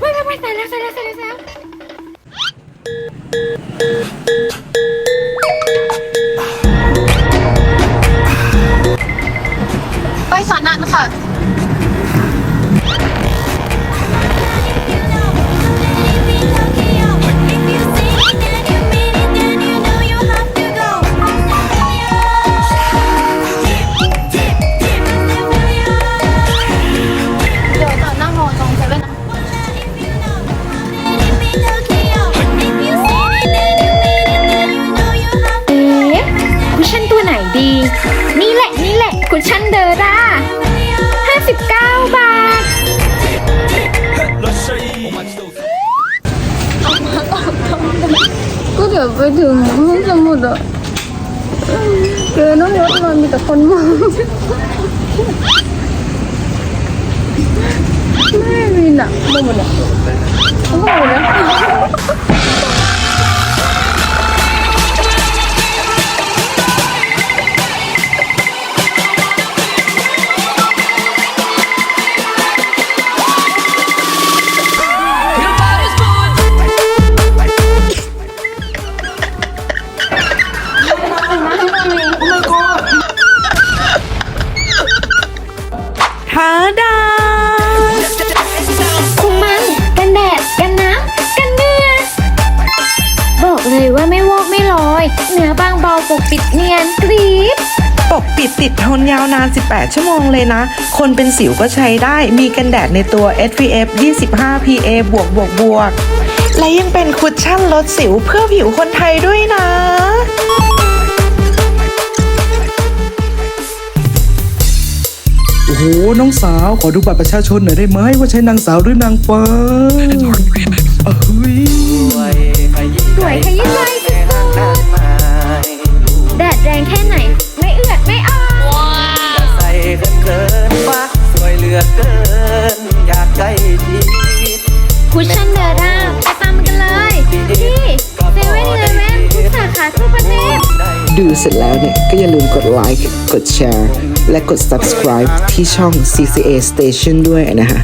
ไม่ไม่ไม่ใส่แล้วใส่แล้วใส่แล้วใส่แล้วไปสอนนันค่ะ นี่แหละนี่แหละคุชชั่นเดอร่า59 บาท ก็เดี๋ยวไปถึงห้องสมุดอะเจอน้องรถมามีแต่คนมองไม่มีหน่ะไม่หมดอะโอ้โหนะท เนื้อบางเบาปกปิดเนียนกรี๊ดปกปิดติดทนยาวนาน 18 ชั่วโมงเลยนะ คนเป็นสิวก็ใช้ได้ มีกันแดดในตัว SPF 25 PA บวกบวกบวก และยังเป็นคุชชั่นลดสิวเพื่อผิวคนไทยด้วยนะโอ้โห น้องสาว ขอดูบัตรประชาชนหน่อยได้ไหมว่าใช่นางสาวหรือนางฟ้า ลือเกิน อยากใกล้ชิดคุชชั่นเดอร่าไปตามกันเลยที่เซเว่นเลเว่นทุกสาขาทั่วประเทศ ดูเสร็จแล้วเนี่ย ก็อย่าลืมกดไลค์กดแชร์ และกด subscribe ที่ช่อง CCA Station ด้วยนะฮะ